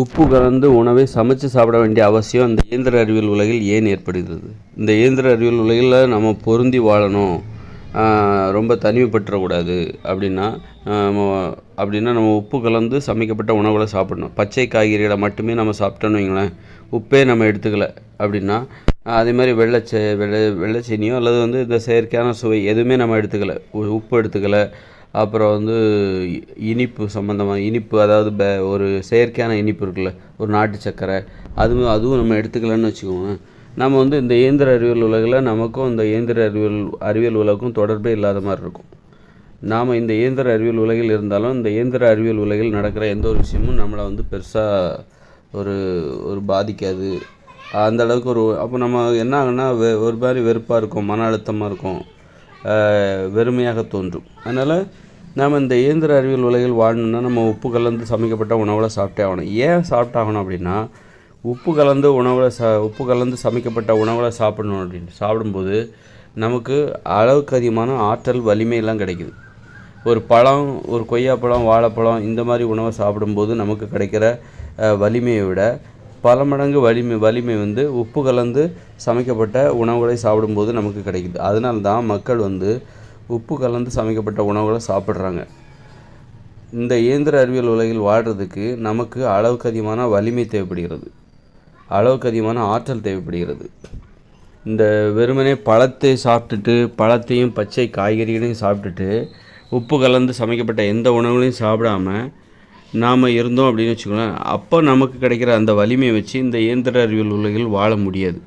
உப்பு கலந்து உணவை சமைச்சு சாப்பிட வேண்டிய அவசியம் இந்த இயந்திர அறிவியல் உலகில் ஏன் ஏற்படுகிறது? இந்த இயந்திர அறிவியல் உலகில் நம்ம பொருந்தி வாழணும் ரொம்ப தனிமைப்பட்டுறக்கூடாது அப்படின்னா அப்படின்னா நம்ம உப்பு கலந்து சமைக்கப்பட்ட உணவுகளை சாப்பிடணும். பச்சை காய்கறிகளை மட்டுமே நம்ம சாப்பிட்டோன்னு வைங்களேன். உப்பே நம்ம எடுத்துக்கல அப்படின்னா அதே மாதிரி வெள்ளச்சே வெள்ளை வெள்ளைச்சீனியோ அல்லது வந்து இந்த செயற்கையான சுவை எதுவுமே நம்ம எடுத்துக்கல. உப்பு எடுத்துக்கலை. அப்புறம் வந்து இனிப்பு சம்மந்தமாக இனிப்பு அதாவது பே ஒரு செயற்கையான இனிப்பு இருக்குல்ல ஒரு நாட்டு சர்க்கரை அதுவும் அதுவும் நம்ம எடுத்துக்கலன்னு வச்சுக்கோங்க. நம்ம வந்து இந்த இயந்திர அறிவியல் உலகில் நமக்கும் இந்த இயந்திர அறிவியல் அறிவியல் உலகம் தொடர்பே இல்லாத மாதிரி இருக்கும். நாம் இந்த இயந்திர அறிவியல் உலகில் இருந்தாலும் இந்த இயந்திர அறிவியல் உலகில் நடக்கிற எந்த ஒரு விஷயமும் நம்மளை வந்து பெருசாக ஒரு ஒரு பாதிக்காது. அந்த அளவுக்கு ஒரு அப்போ நம்ம என்ன ஆகுன்னா வெ ஒரு மாதிரி வெறுப்பாக இருக்கும் மன அழுத்தமாக இருக்கும். வெறுமையாக தோன்றும். அதனால் நாம் இந்த இயந்திர அறிவியல் உலகில் வாழணும்னா நம்ம உப்பு கலந்து சமைக்கப்பட்ட உணவில் சாப்பிட்டே ஆகணும். ஏன் சாப்பிட்டாகணும் அப்படின்னா உப்பு கலந்து உணவில் ச உப்பு கலந்து சமைக்கப்பட்ட உணவில் சாப்பிடணும் அப்படின்னு. சாப்பிடும்போது நமக்கு அளவுக்கு அதிகமான ஆற்றல் வலிமையெல்லாம் கிடைக்குது. ஒரு பழம் ஒரு கொய்யாப்பழம் வாழைப்பழம் இந்த மாதிரி உணவை சாப்பிடும்போது நமக்கு கிடைக்கிற வலிமையை விட பல மடங்கு வலிமை வலிமை வந்து உப்பு கலந்து சமைக்கப்பட்ட உணவுகளை சாப்பிடும்போது நமக்கு கிடைக்குது. அதனால தான் மக்கள் வந்து உப்பு கலந்து சமைக்கப்பட்ட உணவுகளை சாப்பிட்றாங்க. இந்த இயந்திர அறிவியல் உலகில் வாழ்கிறதுக்கு நமக்கு அளவுக்கு அதிகமான வலிமை தேவைப்படுகிறது. அளவுக்கு அதிகமான ஆற்றல் தேவைப்படுகிறது. இந்த வெறுமனே பழத்தை சாப்பிட்டுட்டு பழத்தையும் பச்சை காய்கறிகளையும் சாப்பிட்டுட்டு உப்பு கலந்து சமைக்கப்பட்ட எந்த உணவுகளையும் சாப்பிடாம நாம் இருந்தோம் அப்படின்னு வச்சுக்கோங்களேன் அப்போ நமக்கு கிடைக்கிற அந்த வலிமையை வச்சு இந்த இயந்திர அறிவியல் உலகில் வாழ முடியாது.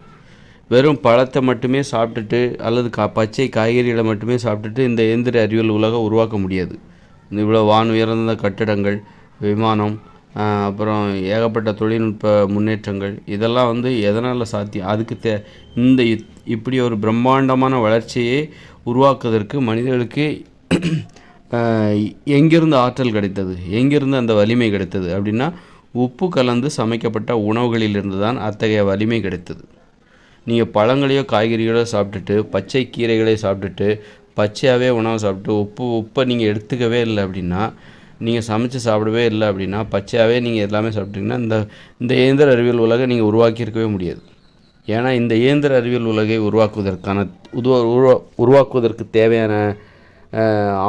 வெறும் பழத்தை மட்டுமே சாப்பிட்டுட்டு அல்லது கா பச்சை காய்கறிகளை மட்டுமே சாப்பிட்டுட்டு இந்த இயந்திர அறிவியல் உலகம் உருவாக்க முடியாது. இந்த இவ்வளோ வான் உயர்ந்த கட்டிடங்கள் விமானம் அப்புறம் ஏகப்பட்ட தொழில்நுட்ப முன்னேற்றங்கள் இதெல்லாம் வந்து எதனால் சாத்தியம்? அதுக்கு தே இந்த இப்படி ஒரு பிரம்மாண்டமான வளர்ச்சியை உருவாக்குவதற்கு மனிதர்களுக்கு எங்கிருந்து ஆற்றல் கிடைத்தது? எங்கிருந்து அந்த வலிமை கிடைத்தது? அப்படின்னா உப்பு கலந்து சமைக்கப்பட்ட உணவுகளிலிருந்து தான் அத்தகைய வலிமை கிடைத்தது. நீங்கள் பழங்களையோ காய்கறிகளோ சாப்பிட்டுட்டு பச்சை கீரைகளை சாப்பிட்டுட்டு பச்சையாகவே உணவை சாப்பிட்டு உப்பு உப்பை நீங்கள் எடுத்துக்கவே இல்லை அப்படின்னா நீங்கள் சமைச்சு சாப்பிடவே இல்லை அப்படின்னா பச்சையாகவே நீங்கள் எல்லாமே சாப்பிட்டீங்கன்னா இந்த இந்த இயந்திர அறிவியல் உலகை நீங்கள் உருவாக்கியிருக்கவே முடியாது. ஏன்னா இந்த இயந்திர அறிவியல் உலகை உருவாக்குவதற்கான உருவா உருவா- உருவாக்குவதற்கு தேவையான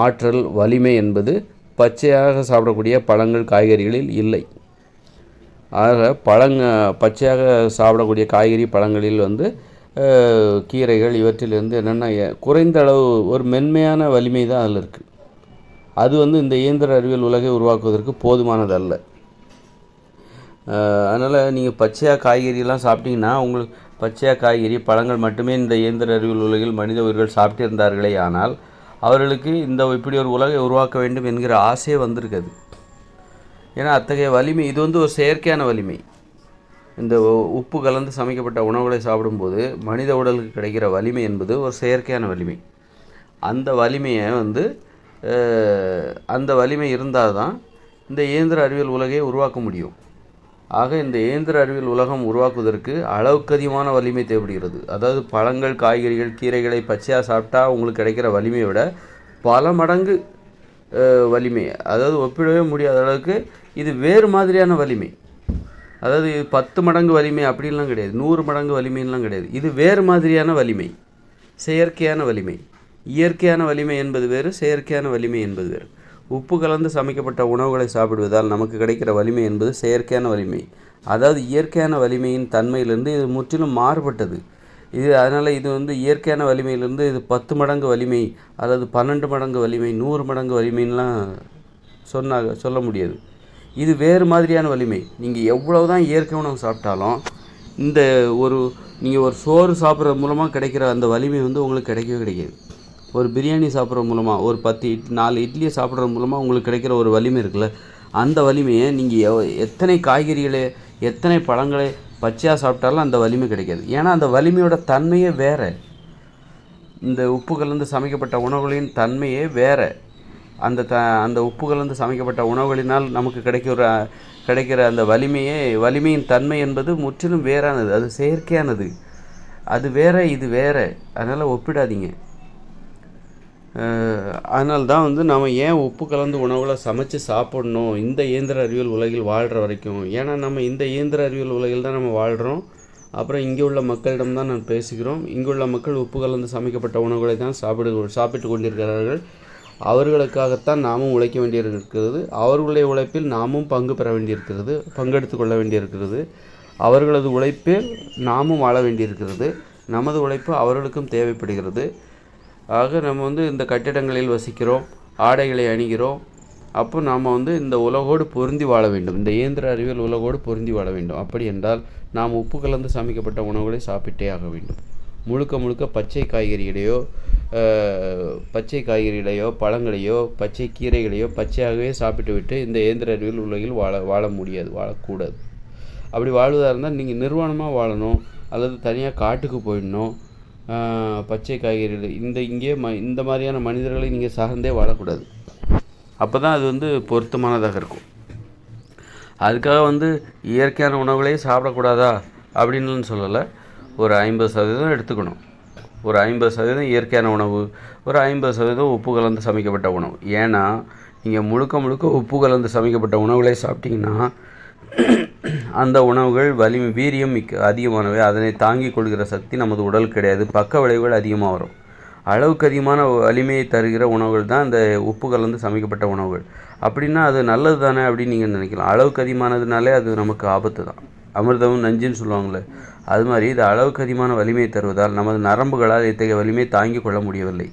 ஆற்றல் வலிமை என்பது பச்சையாக சாப்பிடக்கூடிய பழங்கள் காய்கறிகளில் இல்லை. ஆக பழங்க பச்சையாக சாப்பிடக்கூடிய காய்கறி பழங்களில் வந்து கீரைகள் இவற்றிலிருந்து என்னென்னா குறைந்த அளவு ஒரு மென்மையான வலிமை தான் அதில் இருக்குது அது வந்து இந்த இயந்திர அறிவியல் உலகை உருவாக்குவதற்கு போதுமானதல்ல அதனால் நீங்கள் பச்சையாக காய்கறியெல்லாம் சாப்பிட்டீங்கன்னா உங்களுக்கு பச்சையாக காய்கறி பழங்கள் மட்டுமே இந்த இயந்திர அறிவியல் உலகில் மனித உயிர்கள் சாப்பிட்டு இருந்தார்களே ஆனால் அவர்களுக்கு இந்த இப்படி ஒரு உலகை உருவாக்க வேண்டும் என்கிற ஆசையே வந்திருக்குது. ஏன்னா அத்தகைய வலிமை இது வந்து ஒரு செயற்கையான வலிமை. இந்த உப்பு கலந்து சமைக்கப்பட்ட உணவுகளை சாப்பிடும்போது மனித உடலுக்கு கிடைக்கிற வலிமை என்பது ஒரு செயற்கையான வலிமை. அந்த வலிமையை வந்து அந்த வலிமை இருந்தால் தான் இந்த இயந்திர அறிவியல் உலகை உருவாக்க முடியும். ஆக இந்த இயந்திர அறிவியல் உலகம் உருவாக்குவதற்கு அளவுக்கு அதிகமான வலிமை தேவைப்படுகிறது. அதாவது பழங்கள் காய்கறிகள் கீரைகளை பச்சையாக சாப்பிட்டா உங்களுக்கு கிடைக்கிற வலிமையை விட பல மடங்கு வலிமை. அதாவது ஒப்பிடவே முடியாத அளவுக்கு இது வேறு மாதிரியான வலிமை. அதாவது பத்து மடங்கு வலிமை அப்படின்லாம் கிடையாது. நூறு மடங்கு வலிமைலாம் கிடையாது. இது வேறு மாதிரியான வலிமை. செயற்கையான வலிமை. இயற்கையான வலிமை என்பது வேறு செயற்கையான வலிமை என்பது வேறு. உப்பு கலந்து சமைக்கப்பட்ட உணவுகளை சாப்பிடுவதால் நமக்கு கிடைக்கிற வலிமை என்பது செயற்கையான வலிமை. அதாவது இயற்கையான வலிமையின் தன்மையிலிருந்து இது முற்றிலும் மாறுபட்டது. இது அதனால் இது வந்து இயற்கையான வலிமையிலிருந்து இது பத்து மடங்கு வலிமை அல்லது பன்னெண்டு மடங்கு வலிமை நூறு மடங்கு வலிமைன்லாம் சொன்னாங்க சொல்ல முடியாது. இது வேறு மாதிரியான வலிமை. நீங்கள் எவ்வளோ தான் இயற்கை உணவு சாப்பிட்டாலும் இந்த ஒரு நீங்கள் ஒரு சோறு சாப்பிட்றது மூலமாக கிடைக்கிற அந்த வலிமை வந்து உங்களுக்கு கிடைக்கவே கிடைக்காது. ஒரு பிரியாணி சாப்பிட்ற மூலமாக ஒரு பத்து இட் நாலு இட்லியை சாப்பிட்றது மூலமாக உங்களுக்கு கிடைக்கிற ஒரு வலிமை இருக்குல்ல அந்த வலிமையை நீங்கள் எவ் எத்தனை காய்கறிகளை எத்தனை பழங்களை பச்சையாக சாப்பிட்டாலும் அந்த வலிமை கிடைக்காது. ஏன்னா அந்த வலிமையோட தன்மையே வேறு. இந்த உப்பு கலந்து சமைக்கப்பட்ட உணவுகளின் தன்மையே வேறு. அந்த த அந்த உப்பு கலந்து சமைக்கப்பட்ட உணவுகளினால் நமக்கு கிடைக்கிற கிடைக்கிற அந்த வலிமையே வலிமையின் தன்மை என்பது முற்றிலும் வேறானது. அது செயற்கையானது. அது வேற இது வேற. அதனால் ஒப்பிடாதீங்க. அதனால தான் வந்து நம்ம ஏன் உப்பு கலந்து உணவுகளை சமைச்சு சாப்பிட்ணும்? இந்த இயந்திர அறிவியல் உலகில் வாழ்கிற வரைக்கும். ஏன்னா நம்ம இந்த இயந்திர அறிவியல் உலகில் தான் நம்ம வாழ்கிறோம் அப்புறம் இங்கே உள்ள மக்களிடம் தான் நான் பேசுகிறோம். இங்கே உள்ள மக்கள் உப்பு கலந்து சமைக்கப்பட்ட உணவுகளை தான் சாப்பிடு சாப்பிட்டு கொண்டிருக்கிறார்கள். அவர்களுக்காகத்தான் நாமும் உழைக்க வேண்டியிருக்கிறது. அவர்களுடைய உழைப்பில் நாமும் பங்கு பெற வேண்டியிருக்கிறது பங்கெடுத்து கொள்ள வேண்டியிருக்கிறது. அவர்களது உழைப்பில் நாமும் வாழ வேண்டியிருக்கிறது. நமது உழைப்பு அவர்களுக்கும் தேவைப்படுகிறது. ஆக நம்ம வந்து இந்த கட்டிடங்களில் வசிக்கிறோம் ஆடைகளை அணிகிறோம். அப்போ நாம் வந்து இந்த உலகோடு பொருந்தி வாழ வேண்டும். இந்த இயந்திர அறிவியல் உலகோடு பொருந்தி வாழ வேண்டும். அப்படி என்றால் நாம் உப்பு கலந்து சமைக்கப்பட்ட உணவுகளை சாப்பிட்டே ஆக வேண்டும். முழுக்க முழுக்க பச்சை காய்கறிகளையோ பச்சை காய்கறிகளையோ பழங்களையோ பச்சை கீரைகளையோ பச்சையாகவே சாப்பிட்டு விட்டு இந்த இயந்திர அறிவியல் உலகில் வாழ வாழ முடியாது வாழக்கூடாது. அப்படி வாழ்வதாக இருந்தால் நீங்கள் நிர்வாணமாக வாழணும் அல்லது தனியாக காட்டுக்கு போயிடணும். பச்சை காய்கறிகள் இந்த இங்கே ம இந்த மாதிரியான மனிதர்களை நீங்கள் சார்ந்தே வாழக்கூடாது. அப்போ தான் அது வந்து பொருத்தமானதாக இருக்கும். அதுக்காக வந்து இயற்கையான உணவுகளே சாப்பிடக்கூடாதா? அப்படின்னு சொல்லலை. ஒரு ஐம்பது சதவீதம் எடுத்துக்கணும். ஒரு ஐம்பது சதவீதம் இயற்கையான உணவு ஒரு ஐம்பது சதவீதம் உப்பு கலந்து சமைக்கப்பட்ட உணவு. ஏன்னா நீங்கள் முழுக்க முழுக்க உப்பு கலந்து சமைக்கப்பட்ட உணவுகளை சாப்பிட்டீங்கன்னா அந்த உணவுகள் வலிமை வீரியம் மிக்க அதிகமானவை. அதனை தாங்கிக் கொள்கிற சக்தி நமது உடல் கிடையாது. பக்க விளைவுகள் அதிகமாக வரும். அளவுக்கு அதிகமான வலிமையை தருகிற உணவுகள் தான் இந்த உப்பு கலந்து சமைக்கப்பட்ட உணவுகள். அப்படின்னா அது நல்லது தானே அப்படின்னு நீங்கள் நினைக்கலாம். அளவுக்கு அதிகமானதுனாலே அது நமக்கு ஆபத்து தான் அமிர்தமும் நஞ்சுன்னு சொல்லுவாங்களே. அது மாதிரி இது அளவுக்கு அதிகமான வலிமையை தருவதால் நமது நரம்புகளால் இத்தகைய வலிமையை தாங்கிக் கொள்ள முடியவில்லை.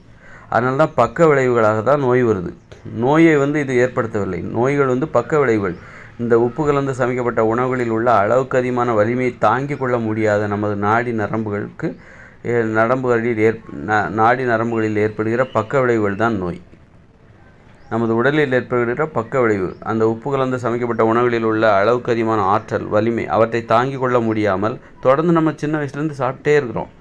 அதனால தான் பக்க விளைவுகளாக தான் நோய் வருது. நோயை வந்து இது ஏற்படுத்தவில்லை. நோய்கள் வந்து பக்க விளைவுகள். இந்த உப்பு கலந்து சமைக்கப்பட்ட உணவுகளில் உள்ள அளவுக்கு அதிகமான வலிமையை தாங்கிக் கொள்ள முடியாத நமது நாடி நரம்புகளுக்கு நரம்புகளில் ஏற் ந- நாடி நரம்புகளில் ஏற்படுகிற பக்க விளைவுகள் தான் நோய். நமது உடலில் ஏற்படுகிற பக்க விளைவு அந்த உப்பு கலந்து சமைக்கப்பட்ட உணவுகளில் உள்ள அளவுக்கு அதிகமான ஆற்றல் வலிமை அவற்றை தாங்கி கொள்ள முடியாமல் தொடர்ந்து நம்ம சின்ன வயசுலேருந்து சாப்பிட்டே இருக்கிறோம்.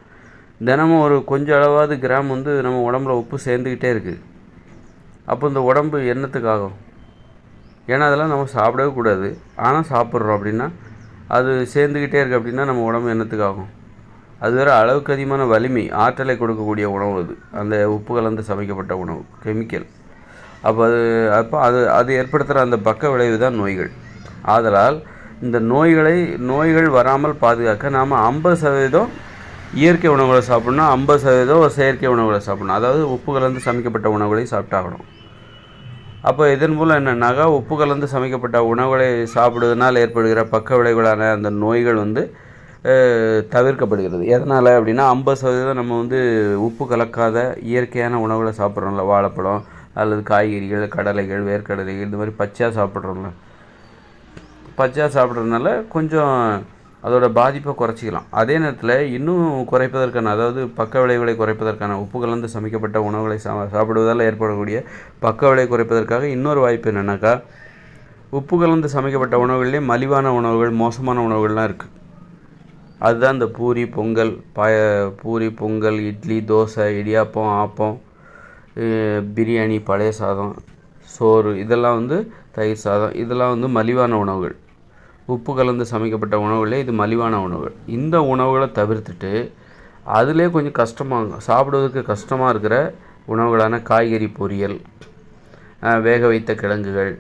தினமும் ஒரு கொஞ்சம் அளவாவது கிராம் வந்து நம்ம உடம்புல உப்பு சேர்ந்துக்கிட்டே இருக்குது அப்போ இந்த உடம்பு என்னத்துக்காகும் ஏன்னா அதெல்லாம் நம்ம சாப்பிடவே கூடாது. ஆனால் சாப்பிட்றோம் அப்படின்னா அது சேர்ந்துக்கிட்டே இருக்குது அப்படின்னா நம்ம உடம்பு என்னத்துக்காகும் அது வேறு அளவுக்கு அதிகமான வலிமை ஆற்றலை கொடுக்கக்கூடிய உணவு அது. அந்த உப்பு கலந்து சமைக்கப்பட்ட உணவு கெமிக்கல். அப்போ அது அப்போ அது அது ஏற்படுத்துகிற அந்த பக்க விளைவு தான் நோய்கள். ஆதலால் இந்த நோய்களை நோய்கள் வராமல் பாதுகாக்க நாம் ஐம்பது சதவீதம் இயற்கை உணவுகளை சாப்பிட்ணும் ஐம்பது சதவீதம் செயற்கை உணவுகளை சாப்பிட்ணும். அதாவது உப்பு கலந்து சமைக்கப்பட்ட உணவுகளை சாப்பிட்டாகணும். அப்போ இதன் மூலம் என்னன்னாக்கா உப்பு கலந்து சமைக்கப்பட்ட உணவுகளை சாப்பிடுவதனால் ஏற்படுகிற பக்க விளைவுகளான அந்த நோய்கள் வந்து தவிர்க்கப்படுகிறது. எதனால் அப்படின்னா ஐம்பது சதவீதம் நம்ம வந்து உப்பு கலக்காத இயற்கையான உணவுகளை சாப்பிட்றோம்ல வாழைப்பழம் அல்லது காய்கறிகள் கடலைகள் வேர்க்கடலைகள் இந்த மாதிரி பச்சையாக சாப்பிட்றோம்ல. பச்சையாக சாப்பிட்றதுனால கொஞ்சம் அதோட பாதிப்பை குறைச்சிக்கலாம். அதே நேரத்தில் இன்னும் குறைப்பதற்கான அதாவது பக்க விளைவுகளை குறைப்பதற்கான உப்பு கலந்து சமைக்கப்பட்ட உணவுகளை சா சாப்பிடுவதால் ஏற்படக்கூடிய பக்க விளைவை குறைப்பதற்காக இன்னொரு வாய்ப்பு என்னென்னாக்கா உப்பு கலந்து சமைக்கப்பட்ட உணவுகளிலே மலிவான உணவுகள் மோசமான உணவுகள்லாம் இருக்குது அதுதான் இந்த பூரி பொங்கல் பாய பூரி பொங்கல் இட்லி தோசை இடியாப்பம் ஆப்பம் பிரியாணி பழைய சாதம் சோறு இதெல்லாம் வந்து தயிர் சாதம். இதெல்லாம் வந்து மலிவான உணவுகள். உப்பு கலந்து சமைக்கப்பட்ட உணவுகளே இது மலிவான உணவுகள். இந்த உணவுகளை தவிர்த்துட்டு அதிலே கொஞ்சம் கஷ்டமாக சாப்பிடுவதற்கு கஷ்டமாக இருக்கிற உணவுகளான காய்கறி பொரியல் வேக வைத்த கிழங்குகள்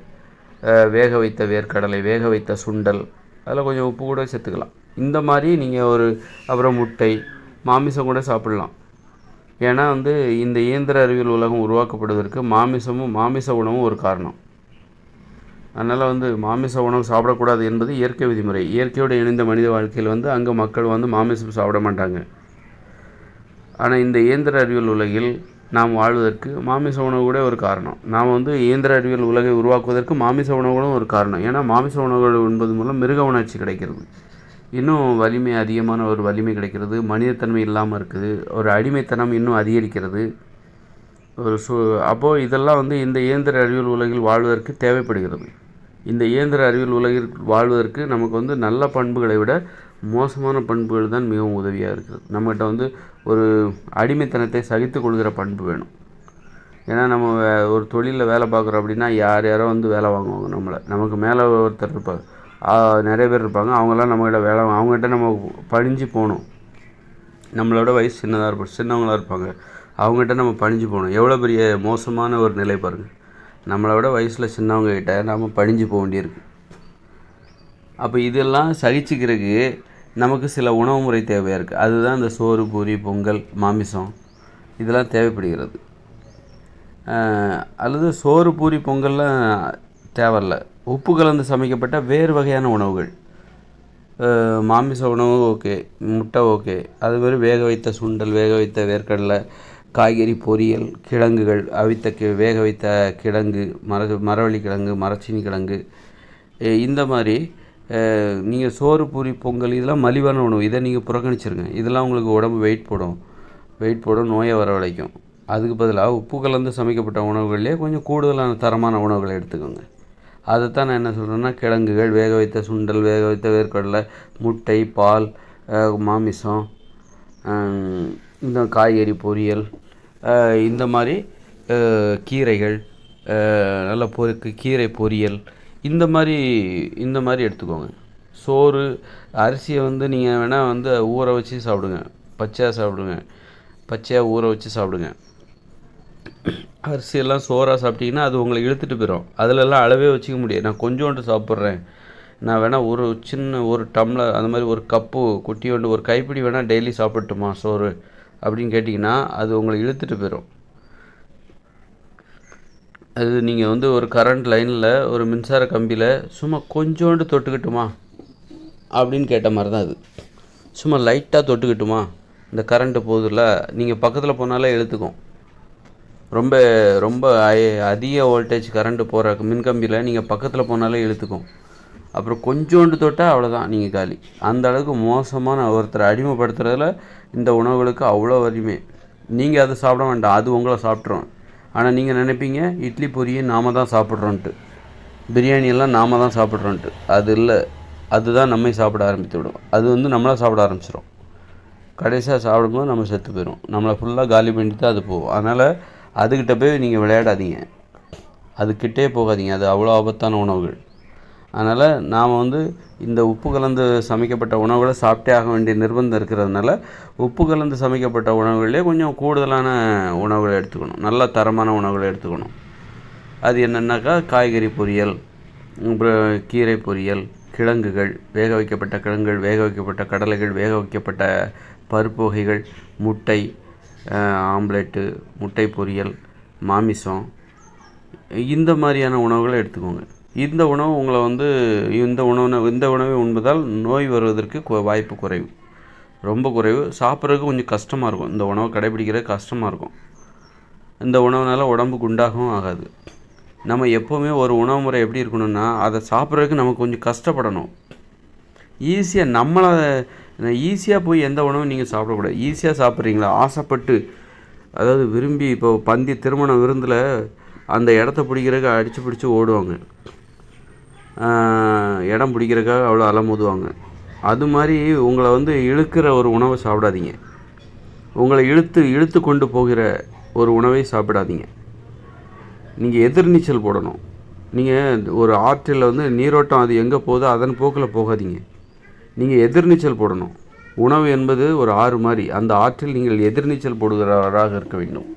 வேக வைத்த வேர்க்கடலை வேக வைத்த சுண்டல் அதில் கொஞ்சம் உப்பு கூட சேர்த்துக்கலாம். இந்த மாதிரி நீங்கள் ஒரு அப்புறம் முட்டை மாமிசம் கூட சாப்பிடலாம். ஏன்னா வந்து இந்த இயந்திர அறிவியல் உலகம் உருவாக்கப்படுவதற்கு மாமிசமும் மாமிச உணவும் ஒரு காரணம். அதனால் வந்து மாமிச உணவு சாப்பிடக்கூடாது என்பது இயற்கை விதிமுறை. இயற்கையோடு இணைந்த மனித வாழ்க்கையில் வந்து அங்கே மக்கள் வந்து மாமிசம் சாப்பிட மாட்டாங்க. ஆனால் இந்த இயந்திர அறிவியல் உலகில் நாம் வாழ்வதற்கு மாமிச உணவு கூட ஒரு காரணம். நாம் வந்து இயந்திர அறிவியல் உலகை உருவாக்குவதற்கு மாமிச உணவுகளும் ஒரு காரணம். ஏன்னா மாமிச உணவுகள் என்பது மூலம் மிருக உணர்ச்சி கிடைக்கிறது. இன்னும் வலிமை அதிகமான ஒரு வலிமை கிடைக்கிறது. மனிதத்தன்மை இல்லாமல் இருக்குது. ஒரு அடிமைத்தனம் இன்னும் அதிகரிக்கிறது. ஒரு சு அப்போது இதெல்லாம் வந்து இந்த இயந்திர அறிவியல் உலகில் வாழ்வதற்கு தேவைப்படுகிறது. இந்த இயந்திர அறிவியல் உலகில் வாழ்வதற்கு நமக்கு வந்து நல்ல பண்புகளை விட மோசமான பண்புகள் தான் மிகவும் உதவியாக இருக்குது. நம்மகிட்ட வந்து ஒரு அடிமைத்தனத்தை சகித்து கொள்கிற பண்பு வேணும். ஏன்னா நம்ம வே- ஒரு தொழிலில் வேலை பார்க்குறோம் அப்படின்னா யார் யாரோ வந்து வேலை வாங்குவாங்க நம்மளை. நமக்கு மேலே ஒருத்தர் இருப்பார். நிறைய பேர் இருப்பாங்க. அவங்களாம் நம்மகிட்ட வேலை அவங்ககிட்ட நம்ம பணிஞ்சு போகணும். நம்மளோட வயசு சின்னதாக இருப்பாங்க சின்னவங்களாக இருப்பாங்க. அவங்ககிட்ட நம்ம பணிஞ்சு போகணும். எவ்வளோ பெரிய மோசமான ஒரு நிலை பாருங்கள் நம்மளை விட வயசில் சின்னவங்கக்கிட்ட நாம் நம்ம பணிஞ்சு போக வேண்டியிருக்கு. அப்போ இதெல்லாம் சகிச்சுக்கிறதுக்கு நமக்கு சில உணவு முறை தேவையாக இருக்குது அதுதான் இந்த சோறு பூரி பொங்கல் மாமிசம் இதெல்லாம் தேவைப்படுகிறது. அல்லது சோறு பூரி பொங்கல்லாம் தேவையில்லை. உப்பு கலந்து சமைக்கப்பட்ட வேறு வகையான உணவுகள். மாமிச உணவு ஓகே முட்டை ஓகே. அது மாதிரி வேக வைத்த சுண்டல் வேக வைத்த வேர்க்கடலை காய்கறி பொரியல் கிழங்குகள் அவித்த கி வேக வைத்த கிழங்கு மர மரவள்ளி கிழங்கு மரச்சீனி கிழங்கு. இந்த மாதிரி நீங்கள் சோறு பூரி பொங்கல் இதெல்லாம் மலிவான உணவு. இதை நீங்கள் புறக்கணிச்சிருங்க. இதெல்லாம் உங்களுக்கு உடம்பு வெயிட் போடும். வெயிட் போடும் நோயை வரவழைக்கும். அதுக்கு பதிலாக உப்பு கலந்து சமைக்கப்பட்ட உணவுகள்லேயே கொஞ்சம் கூடுதலான தரமான உணவுகளை எடுத்துக்கோங்க. அதை தான் நான் என்ன சொல்கிறேன்னா கிழங்குகள் வேக வைத்த சுண்டல் வேக வைத்த வேர்க்கடலை முட்டை பால் மாமிசம் இந்த காய்கறி பொரியல் இந்த மாதிரி கீரைகள் நல்ல பொறுக்கு கீரை பொரியல் இந்த மாதிரி இந்த மாதிரி எடுத்துக்கோங்க. சோறு அரிசியை வந்து நீங்கள் வேணால் வந்து ஊற வச்சு சாப்பிடுங்க. பச்சையாக சாப்பிடுங்க. பச்சையாக ஊற வச்சு சாப்பிடுங்க. அரிசியெல்லாம் சோறாக சாப்பிட்டிங்கன்னா அது உங்களை இழுத்துட்டு போயிடும் அதிலெல்லாம் அளவே வச்சுக்க முடியாது. நான் கொஞ்சோண்டு சாப்பிட்றேன். நான் வேணால் ஒரு சின்ன ஒரு டம்ளர் அந்த மாதிரி ஒரு கப்பு குட்டியோண்டு ஒரு கைப்பிடி வேணால் டெய்லி சாப்பிட்டுமா சோறு அப்படின்னு கேட்டிங்கன்னா அது உங்களை இழுத்துட்டு போயிடும் அது நீங்கள் வந்து ஒரு கரண்ட் லைனில் ஒரு மின்சார கம்பியில் சும்மா கொஞ்சோண்டு தொட்டுக்கிட்டுமா அப்படின்னு கேட்ட மாதிரி தான் அது. சும்மா லைட்டாக தொட்டுக்கிட்டுமா? இந்த கரண்ட்டு போகுதுல்ல நீங்கள் பக்கத்தில் போனாலே இழுத்துக்கும். ரொம்ப ரொம்ப ஐ- அதிக வோல்டேஜ் கரண்ட்டு போகிற மின்கம்பியில் நீங்கள் பக்கத்தில் போனாலே இழுத்துக்கும். அப்புறம் கொஞ்சோண்டு தொட்டால் அவ்வளோதான் நீங்கள் காலி. அந்த அளவுக்கு மோசமான ஒருத்தரை அடிமைப்படுத்துறதுல இந்த உணவுகளுக்கு அவ்வளோ வலிமை நீங்கள் அதை சாப்பிட வேண்டாம் அது உங்களை சாப்பிட்றோம் ஆனால் நீங்கள் நினைப்பீங்க இட்லி பொரியும் நாம தான் சாப்பிட்றோன்ட்டு. பிரியாணியெல்லாம் நாம தான் சாப்பிட்றோன்ட்டு. அது இல்லை அதுதான் நம்மை சாப்பிட ஆரம்பித்து விடும். அது வந்து நம்மளாக சாப்பிட ஆரம்பிச்சிடும் கடைசியாக சாப்பிடும்போது நம்ம செத்து போயிடும் நம்மளை ஃபுல்லாக காலி பண்ணிட்டு தான் அது போகும். அதனால் அதுக்கிட்ட போய் நீங்கள் விளையாடாதீங்க. அதுக்கிட்டே போகாதீங்க. அது அவ்வளோ ஆபத்தான உணவுகள். அதனால் நாம் வந்து இந்த உப்பு கலந்து சமைக்கப்பட்ட உணவுகளை சாப்பிட்டே ஆக வேண்டிய நிர்பந்தம் இருக்கிறதுனால உப்பு கலந்து சமைக்கப்பட்ட உணவுகளே கொஞ்சம் கூடுதலான உணவுகளை எடுத்துக்கணும். நல்ல தரமான உணவுகளை எடுத்துக்கணும். அது என்னென்னாக்கா காய்கறி பொரியல் அப்புறம் கீரை பொரியல் கிழங்குகள் வேக வைக்கப்பட்ட கிழங்குகள் வேக வைக்கப்பட்ட கடலைகள் வேக வைக்கப்பட்ட பருப்பு வகைகள் முட்டை ஆம்லெட்டு முட்டை பொரியல் மாமிசம் இந்த மாதிரியான உணவுகளை எடுத்துக்கோங்க. இந்த உணவு உங்களை வந்து இந்த உணவு இந்த உணவை உண்பதால் நோய் வருவதற்கு வாய்ப்பு குறைவு. ரொம்ப குறைவு. சாப்பிட்றதுக்கு கொஞ்சம் கஷ்டமாக இருக்கும். இந்த உணவை கடைபிடிக்கிறது கஷ்டமாக இருக்கும். இந்த உணவுனால உடம்பு குண்டாகவும் ஆகாது. நம்ம எப்போவுமே ஒரு உணவு முறை எப்படி இருக்கணும்னா அதை சாப்பிட்றதுக்கு நமக்கு கொஞ்சம் கஷ்டப்படணும். ஈஸியாக நம்மளை ஈஸியாக போய் எந்த உணவும் நீங்கள் சாப்பிடக்கூடாது. ஈஸியாக சாப்பிட்றீங்களா? ஆசைப்பட்டு அதாவது விரும்பி இப்போ பந்தி திருமண விருந்தில் அந்த இடத்த பிடிக்கிறதுக்கு அடித்து பிடிச்சி ஓடுவாங்க. இடம் பிடிக்கிறதுக்காக அவ்வளோ அலமுதுவாங்க அது மாதிரி உங்களை வந்து இழுக்கிற ஒரு உணவை சாப்பிடாதீங்க. உங்களை இழுத்து இழுத்து கொண்டு போகிற ஒரு உணவை சாப்பிடாதீங்க. நீங்கள் எதிர்நீச்சல் போடணும். நீங்கள் ஒரு ஆற்றில் வந்து நீரோட்டம் அது எங்கே போகுதோ அதன் போக்கில் போகாதீங்க. நீங்கள் எதிர்நீச்சல் போடணும். உணவு என்பது ஒரு ஆறு மாதிரி அந்த ஆற்றில் நீங்கள் எதிர்நீச்சல் போடுகிறவராக இருக்க வேண்டும்.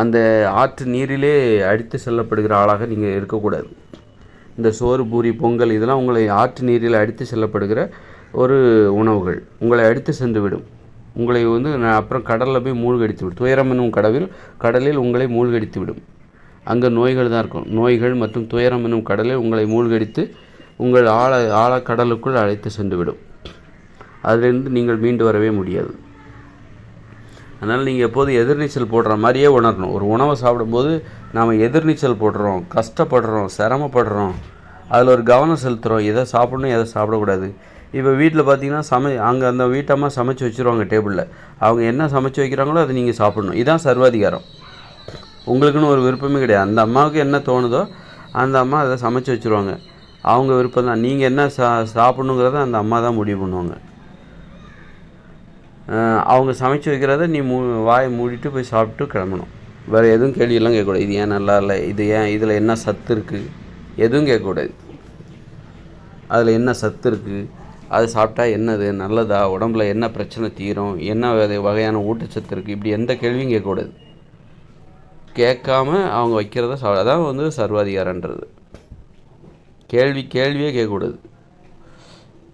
அந்த ஆற்று நீரிலே அடித்து செல்லப்படுகிற ஆளாக நீங்கள் இருக்கக்கூடாது. இந்த சோறு பூரி பொங்கல் இதெல்லாம் உங்களை ஆற்று நீரில் அடித்து செல்லப்படுகிற ஒரு உணவுகள். உங்களை அடித்து சென்று விடும் உங்களை வந்து நான் அப்புறம் கடலில் போய் மூழ்கடித்து விடும். துயரம் என்னும் கடவில் கடலில் உங்களை மூழ்கடித்து விடும். அங்கே நோய்கள் தான் இருக்கும். நோய்கள் மற்றும் துயரம் என்னும் கடலில் உங்களை மூழ்கடித்து உங்கள் ஆழ ஆழக்கடலுக்குள் அழைத்து சென்று விடும் அதிலிருந்து நீங்கள் மீண்டு வரவே முடியாது. அதனால் நீங்கள் எப்போதும் எதிர்நீச்சல் போடுற மாதிரியே உணரணும். ஒரு உணவை சாப்பிடும்போது நாம் எதிர்நீச்சல் போடுறோம் கஷ்டப்படுறோம் சிரமப்படுறோம். அதில் ஒரு கவனம் செலுத்துகிறோம் எதை சாப்பிடணும் எதை சாப்பிடக்கூடாது. இப்போ வீட்டில் பார்த்தீங்கன்னா சமை அங்கே அந்த வீட்டம்மா சமைச்சு வச்சுருவாங்க டேபிளில். அவங்க என்ன சமைச்சு வைக்கிறாங்களோ அதை நீங்கள் சாப்பிடணும். இதுதான் சர்வாதிகாரம். உங்களுக்குன்னு ஒரு விருப்பமே கிடையாது. அந்த அம்மாவுக்கு என்ன தோணுதோ அந்த அம்மா அதை சமைச்சு வச்சுருவாங்க. அவங்க விருப்பம் தான். நீங்கள் என்ன சா சாப்பிட்ணுங்கிறத அந்த அம்மா தான் முடிவு பண்ணுவாங்க. அவங்க சமைச்சு வைக்கிறத நீ மூ வாயை மூடிட்டு போய் சாப்பிட்டு கிளம்பணும். வேறு எதுவும் கேள்வியெல்லாம் கேட்கக்கூடாது. இது ஏன் நல்லா இல்லை? இது ஏன் இதில் என்ன சத்து இருக்குது எதுவும் கேட்கக்கூடாது. அதில் என்ன சத்து இருக்குது அது சாப்பிட்டா என்னது? நல்லதா? உடம்புல என்ன பிரச்சனை தீரும்? என்ன வகையான ஊட்டச்சத்து இருக்குது இப்படி எந்த கேள்வியும் கேட்கக்கூடாது. கேட்காம அவங்க வைக்கிறத சாப்பிட அதான் வந்து சர்வாதிகாரன்றது. கேள்வி கேள்வியே கேட்கக்கூடாது.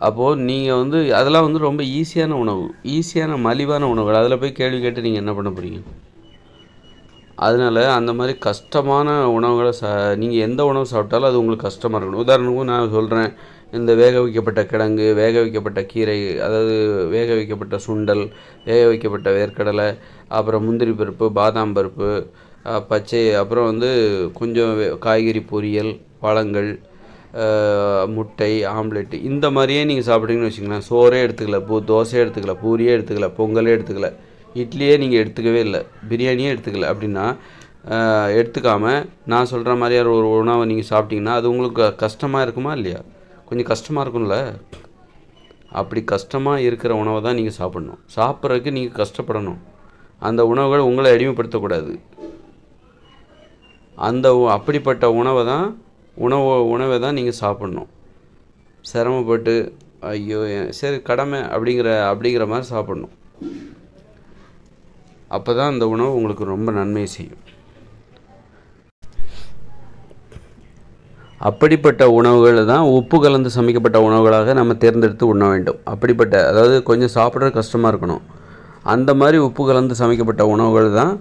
அப்போது நீங்கள் வந்து அதெல்லாம் வந்து ரொம்ப ஈஸியான உணவு ஈஸியான மலிவான உணவுகள். அதில் போய் கேள்வி கேட்டு நீங்கள் என்ன பண்ண போகிறீங்க அதனால் அந்த மாதிரி கஷ்டமான உணவுகளை சா நீங்கள் எந்த உணவு சாப்பிட்டாலும் அது உங்களுக்கு கஷ்டமாக இருக்கணும். உதாரணத்துக்கு நான் சொல்கிறேன் இந்த வேக வைக்கப்பட்ட கிழங்கு வேக வைக்கப்பட்ட கீரை அதாவது வேக வைக்கப்பட்ட சுண்டல் வேக வைக்கப்பட்ட வேர்க்கடலை அப்புறம் முந்திரி பருப்பு பாதாம் பருப்பு பச்சை அப்புறம் வந்து கொஞ்சம் காய்கறி பொரியல் பழங்கள் முட்டை ஆம்லெட் இந்த மாதிரியே நீங்கள் சாப்பிட்டீங்கன்னு வச்சுங்களேன் சோறே எடுத்துக்கல பூ தோசையே எடுத்துக்கல பூரியே எடுத்துக்கல பொங்கலே எடுத்துக்கல. இட்லியே நீங்கள் எடுத்துக்கவே இல்லை. பிரியாணியே எடுத்துக்கல. அப்படின்னா எடுத்துக்காமல் நான் சொல்கிற மாதிரியான ஒரு உணவை நீங்கள் சாப்பிட்டீங்கன்னா அது உங்களுக்கு கஷ்டமாக இருக்குமா இல்லையா? கொஞ்சம் கஷ்டமாக இருக்கும்ல. அப்படி கஷ்டமாக இருக்கிற உணவை தான் நீங்கள் சாப்பிடணும். சாப்பிட்றதுக்கு நீங்கள் கஷ்டப்படணும். அந்த உணவுகள் உங்களை அடிமைப்படுத்தக்கூடாது. அந்த உ- அப்படிப்பட்ட உணவை தான் உணவு உணவை தான் நீங்கள் சாப்பிட்ணும். சிரமப்பட்டு ஐயோ சரி கடமை அப்படிங்கிற அப்படிங்கிற மாதிரி சாப்பிட்ணும். அப்போ தான் அந்த உணவு உங்களுக்கு ரொம்ப நன்மை செய்யும். அப்படிப்பட்ட உணவுகளை தான் உப்பு கலந்து சமைக்கப்பட்ட உணவுகளாக நம்ம தேர்ந்தெடுத்து உண்ண வேண்டும். அப்படிப்பட்ட அதாவது கொஞ்சம் சாப்பிட்ற கஷ்டமாக இருக்கணும். அந்த மாதிரி உப்பு கலந்து சமைக்கப்பட்ட உணவுகள் தான்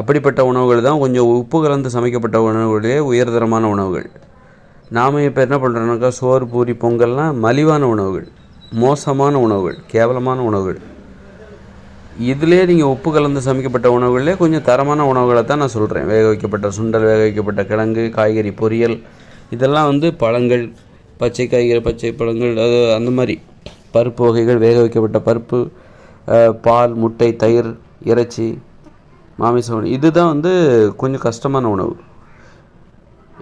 அப்படிப்பட்ட உணவுகள் தான் கொஞ்சம் உப்பு கலந்து சமைக்கப்பட்ட உணவுகளே உயர்தரமான உணவுகள். நாம் இப்போ என்ன பண்ணுறோம்னாக்கா சோறு பூரி பொங்கல்லாம் மலிவான உணவுகள் மோசமான உணவுகள் கேவலமான உணவுகள். இதுலேயே நீங்கள் உப்பு கலந்து சமைக்கப்பட்ட உணவுகளே கொஞ்சம் தரமான உணவுகளை தான் நான் சொல்கிறேன் வேக வைக்கப்பட்ட சுண்டல் வேக வைக்கப்பட்ட கிழங்கு காய்கறி பொரியல் இதெல்லாம் வந்து பழங்கள் பச்சை காய்கறி பச்சை பழங்கள் அது அந்த மாதிரி. பருப்பு வகைகள் வேக வைக்கப்பட்ட பருப்பு பால் முட்டை தயிர் இறைச்சி மாமிச உணவு. இதுதான் வந்து கொஞ்சம் கஷ்டமான உணவு.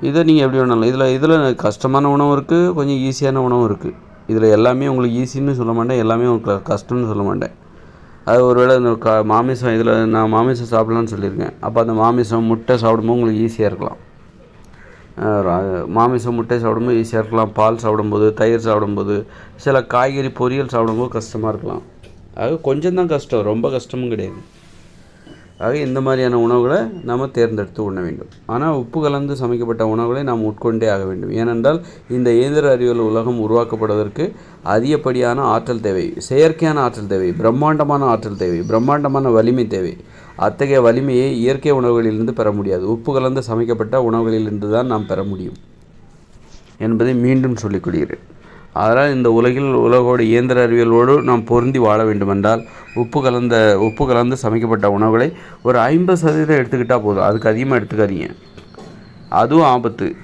இதை நீங்கள் எப்படி வேணாலும் இதில் இதில் கஷ்டமான உணவும் இருக்குது கொஞ்சம் ஈஸியான உணவும் இருக்குது இதில் எல்லாமே உங்களுக்கு ஈஸின்னு சொல்ல மாட்டேன் எல்லாமே உங்களுக்கு கஷ்டம்னு சொல்ல மாட்டேன். அது ஒருவேளை இந்த க மாமிசம் இதில் நான் மாமிசம் சாப்பிட்லான்னு சொல்லியிருக்கேன். அப்போ அந்த மாமிசம் முட்டை சாப்பிடும்போது உங்களுக்கு ஈஸியாக இருக்கலாம். மாமிசம் முட்டை சாப்பிடும்போது ஈஸியாக இருக்கலாம். பால் சாப்பிடும்போது தயிர் சாப்பிடும்போது சில காய்கறி பொரியல் சாப்பிடும்போது கஷ்டமாக இருக்கலாம். அது கொஞ்சம் தான் கஷ்டம் ரொம்ப கஷ்டமும் கிடையாது. ஆக இந்த மாதிரியான உணவுகளை நாம் தேர்ந்தெடுத்து உண்ண வேண்டும். ஆனால் உப்பு கலந்து சமைக்கப்பட்ட உணவுகளை நாம் உட்கொண்டே ஆக வேண்டும். ஏனென்றால் இந்த இயந்திர அறிவியல் உலகம் உருவாக்கப்படுவதற்கு அதிகப்படியான ஆற்றல் தேவை செயற்கையான ஆற்றல் தேவை பிரம்மாண்டமான ஆற்றல் தேவை பிரம்மாண்டமான வலிமை தேவை. அத்தகைய வலிமையை இயற்கை உணவுகளிலிருந்து பெற முடியாது. உப்பு கலந்து சமைக்கப்பட்ட உணவுகளிலிருந்து தான் நாம் பெற முடியும் என்பதை மீண்டும் சொல்லிக் கொள்கிறேன். அதனால் இந்த உலகில் உலகோடு இயந்திர அறிவியலோடு நாம் பொருந்தி வாழ வேண்டுமென்றால் உப்பு கலந்த உப்பு கலந்து சமைக்கப்பட்ட உணவுகளை ஒரு ஐம்பது சதவீதம் எடுத்துக்கிட்டால் போதும். அதுக்கு அதிகமாக எடுத்துக்காதீங்க. அதுவும் ஆபத்து.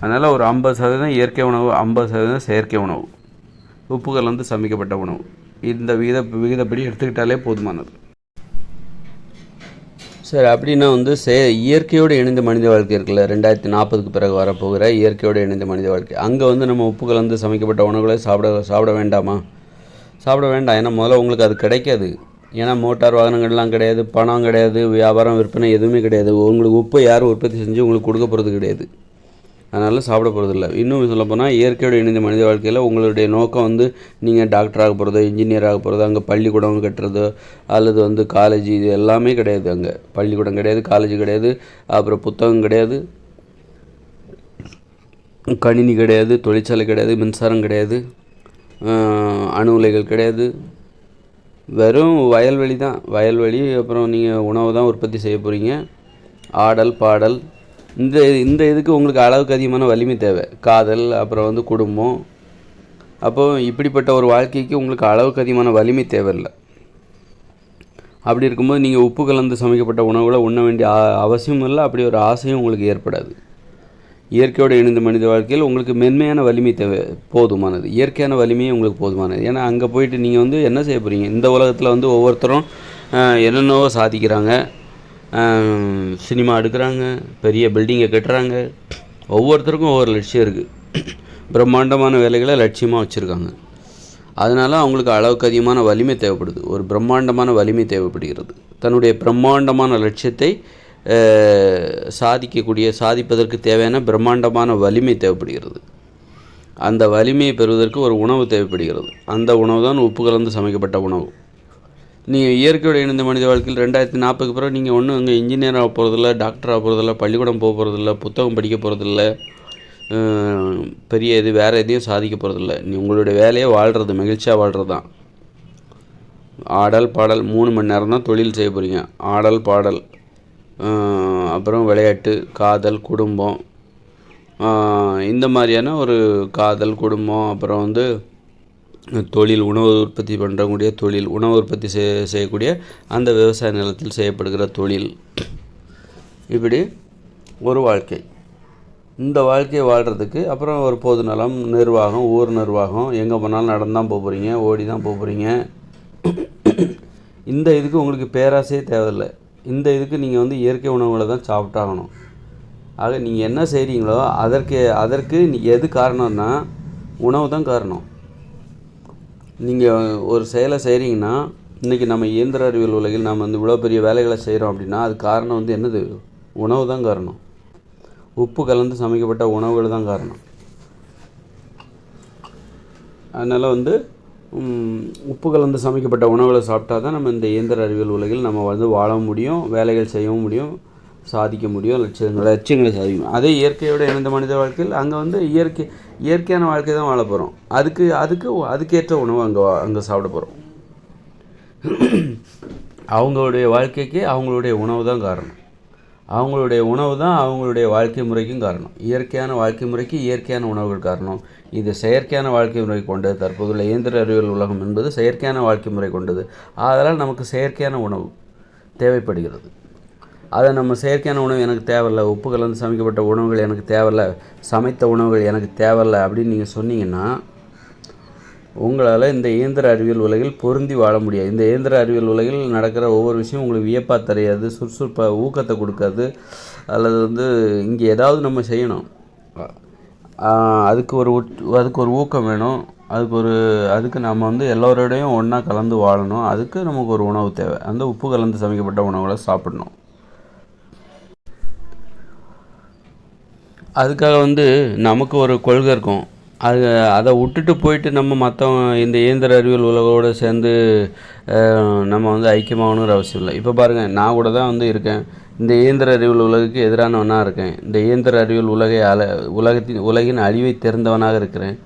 அதனால் ஒரு ஐம்பது சதவீதம் இயற்கை உணவு ஐம்பது சதவீதம் செயற்கை உணவு. உப்பு கலந்து சமைக்கப்பட்ட உணவு. இந்த விகித விகிதப்படி எடுத்துக்கிட்டாலே போதுமானது. சார் அப்படின்னா வந்து சே இயற்கையோடு இணைந்த மனித வாழ்க்கை இருக்குல்ல. ரெண்டாயிரத்தி நாற்பதுக்கு பிறகு வரப்போகிற இயற்கையோடு இணைந்த மனித வாழ்க்கை. அங்கே வந்து நம்ம உப்பு கலந்து சமைக்கப்பட்ட உணவுகளை சாப்பிட சாப்பிட வேண்டாமா? சாப்பிட வேண்டாம். ஏன்னா முதல்ல உங்களுக்கு அது கிடைக்காது. ஏன்னா மோட்டார் வாகனங்கள்லாம் கிடையாது பணம் கிடையாது வியாபாரம் விற்பனை எதுவுமே கிடையாது. உங்களுக்கு உப்பை யாரும் உற்பத்தி செஞ்சு உங்களுக்கு கொடுக்க போகிறது கிடையாது. அதனால் சாப்பிட போகிறதில்ல இன்னும் சொல்ல போனால் இயற்கையோடு இணைந்த மனித வாழ்க்கையில் உங்களுடைய நோக்கம் வந்து நீங்கள் டாக்டர் ஆக போகிறதோ இன்ஜினியர் ஆக போகிறதோ அங்கே பள்ளிக்கூடம் கட்டுறதோ அல்லது வந்து காலேஜ் இது எல்லாமே கிடையாது அங்கே. பள்ளிக்கூடம் கிடையாது காலேஜ் கிடையாது அப்புறம் புத்தகம் கிடையாது கணினி கிடையாது தொழிற்சாலை கிடையாது மின்சாரம் கிடையாது அணு உலைகள் கிடையாது. வெறும் வயல்வெளி தான். வயல்வெளி அப்புறம் நீங்கள் உணவு தான் உற்பத்தி செய்ய போகிறீங்க ஆடல் பாடல் இந்த இந்த இதுக்கு உங்களுக்கு அளவுக்கு அதிகமான வலிமை தேவை. காதல் அப்புறம் வந்து குடும்பம். அப்போ இப்படிப்பட்ட ஒரு வாழ்க்கைக்கு உங்களுக்கு அளவுக்கு அதிகமான வலிமை தேவையில்லை. அப்படி இருக்கும்போது நீங்கள் உப்பு கலந்து சமைக்கப்பட்ட உணவுகளை உண்ண வேண்டிய அவசியமும் இல்லை. அப்படி ஒரு ஆசையும் உங்களுக்கு ஏற்படாது. இயற்கையோடு இணைந்த மனித வாழ்க்கையில் உங்களுக்கு மென்மையான வலிமை தேவை போதுமானது. இயற்கையான வலிமையே உங்களுக்கு போதுமானது. ஏன்னா அங்கே போயிட்டு நீங்கள் வந்து என்ன செய்ய போகிறீங்க இந்த உலகத்தில் வந்து ஒவ்வொருத்தரும் என்னென்னவோ சாதிக்கிறாங்க. சினிமா எடுக்கிறாங்க பெரிய பில்டிங்கை கட்டுறாங்க. ஒவ்வொருத்தருக்கும் ஒவ்வொரு லட்சியம் இருக்குது பிரம்மாண்டமான வேலைகளை லட்சியமாக வச்சுருக்காங்க. அதனால் அவங்களுக்கு அளவுக்கு அதிகமான வலிமை தேவைப்படுது. ஒரு பிரம்மாண்டமான வலிமை தேவைப்படுகிறது. தன்னுடைய பிரம்மாண்டமான லட்சியத்தை சாதிக்கக்கூடிய சாதிப்பதற்கு தேவையான பிரம்மாண்டமான வலிமை தேவைப்படுகிறது. அந்த வலிமையை பெறுவதற்கு ஒரு உணவு தேவைப்படுகிறது. அந்த உணவு தான் உப்பு கலந்து சமைக்கப்பட்ட உணவு. நீங்கள் இயற்கையோட இணைந்த மனித வாழ்க்கையில் ரெண்டாயிரத்தி நாற்பதுக்கு பிறகு நீங்கள் ஒன்றும் அங்கே இன்ஜினியர் ஆக போகிறதில்ல டாக்டர் ஆக போகிறதில்ல பள்ளிக்கூடம் போக போகிறதில்ல புத்தகம் படிக்க போகிறதில்ல பெரிய இது வேறு எதையும் சாதிக்க போகிறதில்ல நீ உங்களுடைய வேலையை வாழ்கிறது மகிழ்ச்சியாக வாழ்கிறது தான். ஆடல் பாடல் மூணு மணி நேரம் தான் தொழில் செய்ய போகிறீங்க ஆடல் பாடல் அப்புறம் விளையாட்டு காதல் குடும்பம் இந்த மாதிரியான ஒரு காதல் குடும்பம் அப்புறம் வந்து தொழில் உணவு உற்பத்தி பண்ணுறக்கூடிய தொழில் உணவு உற்பத்தி செய்ய செய்யக்கூடிய அந்த விவசாய நிலத்தில் செய்யப்படுகிற தொழில். இப்படி ஒரு வாழ்க்கை. இந்த வாழ்க்கையை வாழ்கிறதுக்கு அப்புறம் ஒரு பொது நலம் நிர்வாகம் ஊர் நிர்வாகம் எங்கே போனாலும் நடந்து தான் போக போகிறீங்க ஓடி தான் போக போகிறீங்க இந்த இதுக்கு உங்களுக்கு பேராசையே தேவையில்லை. இந்த இதுக்கு நீங்கள் வந்து இயற்கை உணவுகளை தான் சாப்பிட்டாகணும். ஆக நீங்கள் என்ன செய்கிறீங்களோ அதற்கு அதற்கு எது காரணம்னா உணவு தான் காரணம். நீங்கள் ஒரு செயலை செய்கிறீங்கன்னா இன்றைக்கி நம்ம இயந்திர அறிவியல் உலகில் நம்ம வந்து இவ்வளோ பெரிய வேலைகளை செய்கிறோம் அப்படின்னா அது காரணம் வந்து என்னது? உணவு தான் காரணம். உப்பு கலந்து சமைக்கப்பட்ட உணவுகள் தான் காரணம். அதனால் வந்து உப்பு கலந்து சமைக்கப்பட்ட உணவுகளை சாப்பிட்டா தான் நம்ம இந்த இயந்திர அறிவியல் உலகில் நம்ம வந்து வாழ முடியும் வேலைகள் செய்யவும் முடியும். சாதிக்க முடியும் லட்சியங்களை லட்சியங்களை சாதிக்கும் அதே இயற்கையோட இணைந்த மனித வாழ்க்கையில் அங்கே வந்து இயற்கை இயற்கையான வாழ்க்கை தான் வாழ போகிறோம் அதுக்கு அதுக்கு அதுக்கேற்ற உணவு அங்கே அங்கே சாப்பிட போகிறோம் அவங்களுடைய வாழ்க்கைக்கு அவங்களுடைய உணவு தான் காரணம். அவங்களுடைய உணவு தான் அவங்களுடைய வாழ்க்கை முறைக்கும் காரணம். இயற்கையான வாழ்க்கை முறைக்கு இயற்கையான உணவுகள் காரணம். இது செயற்கையான வாழ்க்கை முறை கொண்டது. தற்போதுள்ள இயந்திர அறிவியல் உலகம் என்பது செயற்கையான வாழ்க்கை முறை கொண்டது. அதனால் நமக்கு செயற்கையான உணவு தேவைப்படுகிறது. அதை நம்ம செயற்கையான உணவு எனக்கு தேவையில்ல உப்பு கலந்து சமைக்கப்பட்ட உணவுகள் எனக்கு தேவையில்ல சமைத்த உணவுகள் எனக்கு தேவையில்ல அப்படின்னு நீங்கள் சொன்னீங்கன்னா உங்களால் இந்த இயந்திர அறிவியல் உலகில் பொருந்தி வாழ முடியாது. இந்த இயந்திர அறிவியல் உலகில் நடக்கிற ஒவ்வொரு விஷயம் உங்களுக்கு வியப்பாக தெரியாது சுறுசுறுப்பாக ஊக்கத்தை கொடுக்காது அல்லது வந்து இங்கே ஏதாவது நம்ம செய்யணும். அதுக்கு ஒரு உட்- அதுக்கு ஒரு ஊக்கம் வேணும். அதுக்கு ஒரு அதுக்கு நம்ம வந்து எல்லோரோடையும் ஒன்றா கலந்து வாழணும். அதுக்கு நமக்கு ஒரு உணவு தேவை. அந்த உப்பு கலந்து சமைக்கப்பட்ட உணவுகளை சாப்பிடணும். அதுக்காக வந்து நமக்கு ஒரு கொள்கை இருக்கும். அது அதை விட்டுட்டு போயிட்டு நம்ம மற்றவங்க இந்த இயந்திர அறிவியல் உலகோடு சேர்ந்து நம்ம வந்து ஐக்கியமாகணுங்கிற அவசியம் இல்லை. இப்போ பாருங்கள் நான் கூட தான் வந்து இருக்கேன். இந்த இயந்திர அறிவியல் உலகுக்கு எதிரானவனாக இருக்கேன். இந்த இயந்திர அறிவியல் உலகை அல உலகத்தின் உலகின் அழிவை தெரிந்தவனாக இருக்கிறேன்.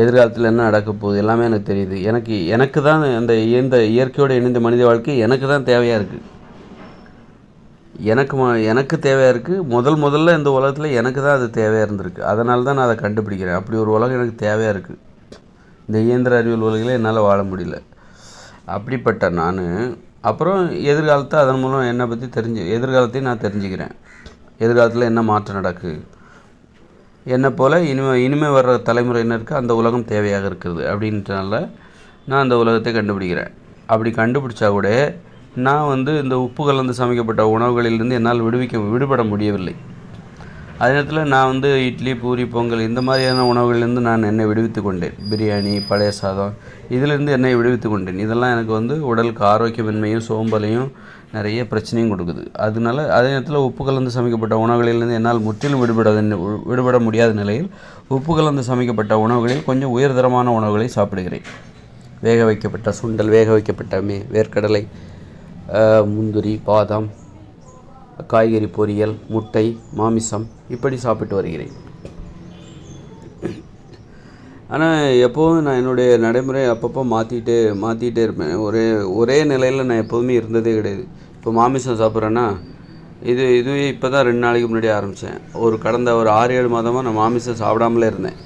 எதிர்காலத்தில் என்ன நடக்க போகுது எல்லாமே எனக்கு தெரியுது. எனக்கு எனக்கு தான் அந்த இயந்த இயற்கையோடு இணைந்த மனித வாழ்க்கை எனக்கு தான் தேவையாக இருக்குது எனக்கு ம- எனக்கு தேவையாக இருக்குது முதல் முதல்ல இந்த உலகத்தில் எனக்கு தான் அது தேவையாக இருந்திருக்கு. அதனால தான் நான் அதை கண்டுபிடிக்கிறேன். அப்படி ஒரு உலகம் எனக்கு தேவையாக இருக்குது இந்த இயந்திர அறிவியல் உலகில் என்னால் வாழ முடியல. அப்படிப்பட்ட நான் அப்புறம் எதிர்காலத்தை அதன் மூலம் என்னை பற்றி தெரிஞ்சு எதிர்காலத்தையும் நான் தெரிஞ்சுக்கிறேன். எதிர்காலத்தில் என்ன மாற்றம் நடக்கு? என்னை போல் இனிமே இனிமே வர்ற தலைமுறையினருக்கு அந்த உலகம் தேவையாக இருக்கிறது. அப்படின்றனால நான் அந்த உலகத்தை கண்டுபிடிக்கிறேன். அப்படி கண்டுபிடிச்சா கூட நான் வந்து இந்த உப்பு கலந்து சமைக்கப்பட்ட உணவுகளிலிருந்து என்னால் விடுவிக்க விடுபட முடியவில்லை. அதே நேரத்தில் நான் வந்து இட்லி பூரி பொங்கல் இந்த மாதிரியான உணவுகளிலிருந்து நான் என்னை விடுவித்து கொண்டேன். பிரியாணி பழைய சாதம் இதிலிருந்து என்னை விடுவித்து கொண்டேன். இதெல்லாம் எனக்கு வந்து உடலுக்கு ஆரோக்கியமின்மையும் சோம்பலையும் நிறைய பிரச்சனையும் கொடுக்குது. அதனால அதே நேரத்தில் உப்பு கலந்து சமைக்கப்பட்ட உணவுகளிலிருந்து என்னால் முற்றிலும் விடுபட விடுபட முடியாத நிலையில் உப்பு கலந்து சமைக்கப்பட்ட உணவுகளில் கொஞ்சம் உயர்தரமான உணவுகளை சாப்பிடுகிறேன். வேக வைக்கப்பட்ட சுண்டல் வேக வைக்கப்பட்ட மே வேர்க்கடலை முந்திரி பாதாம் காய்கறி பொரியல் முட்டை மாமிசம் இப்படி சாப்பிட்டு வருகிறேன். ஆனால் எப்போதும் நான் என்னுடைய நடைமுறை அப்பப்போ மாற்றிட்டு மாற்றிட்டே இருப்பேன். ஒரே ஒரே நிலையில் நான் எப்போதுமே இருந்ததே கிடையாது. இப்போ மாமிசம் சாப்பிட்றேன்னா இது இதுவே இப்போ தான் ரெண்டு நாளைக்கு முன்னாடி ஆரம்பித்தேன் ஒரு கடந்த ஒரு ஆறு ஏழு மாதமாக நான் மாமிசம் சாப்பிடாமலே இருந்தேன்.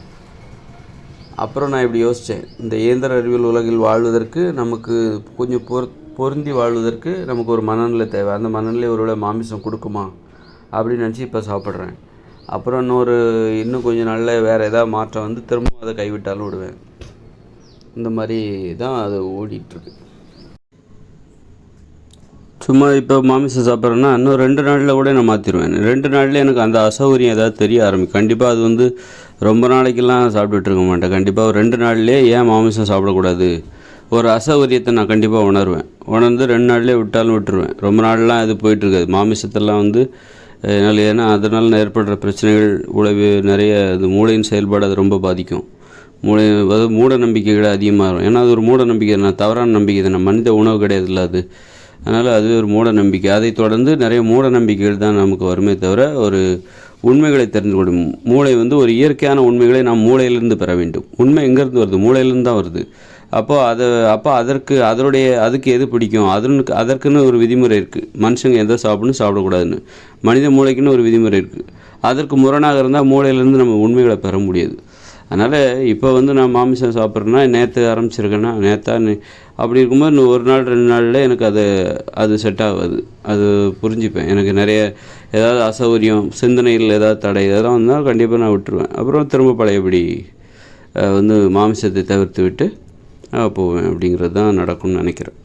அப்புறம் நான் இப்படி யோசித்தேன் இந்த இயந்திர அறிவியல் உலகில் வாழ்வதற்கு நமக்கு கொஞ்சம் பொறு பொருந்தி வாழ்வதற்கு நமக்கு ஒரு மனநிலை தேவை. அந்த மனநிலை ஒருவேளை மாமிசம் கொடுக்குமா? அப்படின்னு நினச்சி இப்போ சாப்பிட்றேன். அப்புறம் இன்னொரு இன்னும் கொஞ்சம் நாளில் வேறு ஏதாவது மாற்றம் வந்து திரும்பவும் அதை கைவிட்டாலும் விடுவேன். இந்த மாதிரி தான் அது ஓடிட்டுருக்கு. சும்மா இப்போ மாமிசம் சாப்பிட்றேன்னா இன்னும் ரெண்டு நாளில் கூட நான் மாற்றிடுவேன் ரெண்டு நாளில் எனக்கு அந்த அசௌகரியம் ஏதாவது தெரிய ஆரம்பிக்கும். கண்டிப்பாக அது வந்து ரொம்ப நாளைக்கெல்லாம் சாப்பிட்டுட்டு இருக்க மாட்டேன். கண்டிப்பாக ஒரு ரெண்டு நாள்லேயே ஏன் மாமிசம் சாப்பிடக்கூடாது? ஒரு அசௌகரியத்தை நான் கண்டிப்பாக உணர்வேன். உணர்ந்து ரெண்டு நாள்லேயே விட்டாலும் விட்டுருவேன். ரொம்ப நாள்லாம் அது போயிட்டுருக்காது. மாமிசத்தெல்லாம் வந்து என்னால் ஏன்னா அதனால் ஏற்படுற பிரச்சனைகள் உழவு நிறைய அது மூளையின் செயல்பாடு அது ரொம்ப பாதிக்கும். மூளை அதாவது மூட நம்பிக்கைகள் அதிகமாக வரும் ஏன்னா அது ஒரு மூட நம்பிக்கை. நான் தவறான நம்பிக்கை. தானே மனித உணவு கிடையாது இல்லை அது. அதனால் அது ஒரு மூட நம்பிக்கை. அதை தொடர்ந்து நிறைய மூட நம்பிக்கைகள் தான் நமக்கு வருமே தவிர ஒரு உண்மைகளை தெரிந்து கொள்ளும் மூளை வந்து ஒரு இயற்கையான உண்மைகளை நாம் மூளையிலிருந்து பெற வேண்டும். உண்மை எங்கேருந்து வருது? மூளையிலிருந்து தான் வருது. அப்போ அதை அப்போ அதற்கு அதனுடைய அதுக்கு எது பிடிக்கும்? அதனுக்கு அதற்குன்னு ஒரு விதிமுறை இருக்குது மனுஷங்க எதை சாப்பிடணும் சாப்பிடக்கூடாதுன்னு. மனித மூளைக்குன்னு ஒரு விதிமுறை இருக்குது அதற்கு முரணாக இருந்தால் மூளையிலேருந்து நம்ம உண்மைகளை பெற முடியாது. அதனால் இப்போ வந்து நான் மாமிசம் சாப்பிட்றேன்னா நேற்று ஆரம்பிச்சிருக்கேன்னா நேற்றா அப்படி இருக்கும்போது இன்னும் ஒரு நாள் ரெண்டு நாளில் எனக்கு அது அது செட் ஆகாது. அது புரிஞ்சுப்பேன். எனக்கு நிறைய ஏதாவது அசௌகரியம் சிந்தனையில் ஏதாவது தடை இதெல்லாம் வந்தால் கண்டிப்பாக நான் விட்டுருவேன். அப்புறம் திரும்ப பழையபடி வந்து மாமிசத்தை தவிர்த்து விட்டு போவேன் அப்படிங்கிறது தான் நடக்கும்னு நினைக்கிறேன்.